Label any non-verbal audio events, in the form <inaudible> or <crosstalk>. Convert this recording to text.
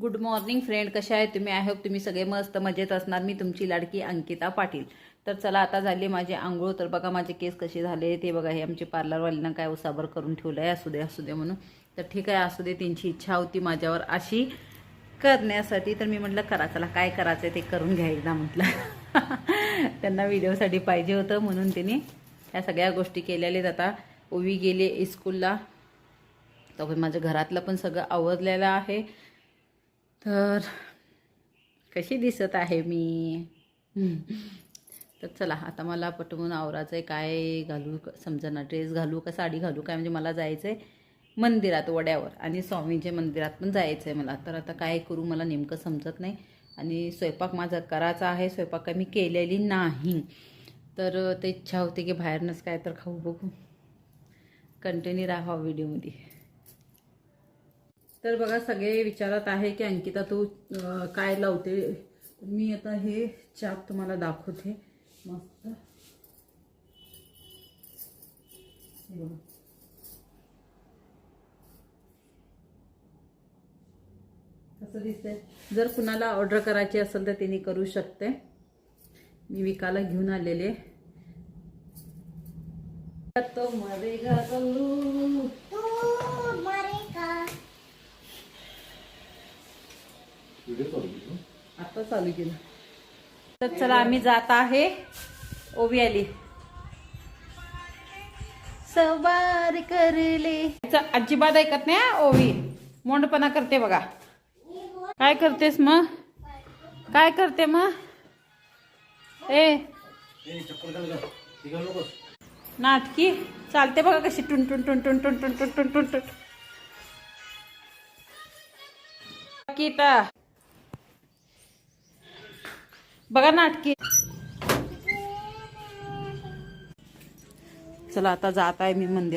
Good morning friend कशा आहे तुम्ही? आय होप तुम्ही सगळे मस्त मजेत असणार. मी तुमची लाडकी अंकिता पाटील. तर चला आता झाली माझे आंघोळ. तर बघा माझे केस कसे झाले. ते बघा हे आमचे पार्लरवालीनं काय उसाबर करून ठेवलं आहे असू दे असू दे म्हणून. तर ठीक आहे असू दे त्यांची इच्छा होती माझ्यावर अशी करण्यासाठी. तर मी म्हटलं करा चला काय करायचं ते करून घ्या एकदा म्हटलं. <laughs> त्यांना व्हिडिओसाठी पाहिजे होतं म्हणून त्यांनी ह्या सगळ्या गोष्टी केलेल्या आता ओवी गेले स्कूलला तर माझ्या घरातलं पण सगळं आवरलेलं आहे. तर कशी दिसत आहे मी. तर चला आता मला पटवून आवरायचं आहे काय घालू समजा ड्रेस घालू का साडी घालू काय? म्हणजे मला जायचं आहे मंदिरात वड्यावर. आणि स्वामींच्या मंदिरात पण जायचं आहे मला. तर आता काय करू मला नेमकं समजत नाही. आणि स्वयंपाक माझा करायचा आहे. स्वयंपाक काय मी केलेली नाही. तर ते इच्छा होती की बाहेरनंच काय तर खाऊ बघू. कंटिन्यू राहा व्हिडिओमध्ये तर बघा सगळे विचारत आहे की अंकिता तू काय लावते? मी आता हे चाप तुम्हाला दाखवते. मस्त. कसं दिसतंय? जर कुणाला ऑर्डर करायची असेल तर तिने करू शकते. मी विकायला घेऊन आलेले. तो मरेगा गल्लू आता चालू केलं. तर चला आम्ही जात आहे ओवी आली सवार करले. अजिबात ऐकत नाही ओवी मोंडपणा करते बघा. काय करतेस मग काय करते मग ए. नाटकी चालते बघा कशी टुन टुन टुन टुन टुन टुन टुन टुन टुन टुन. बघा नाटकी. चला आता जात आहे मी मंदिर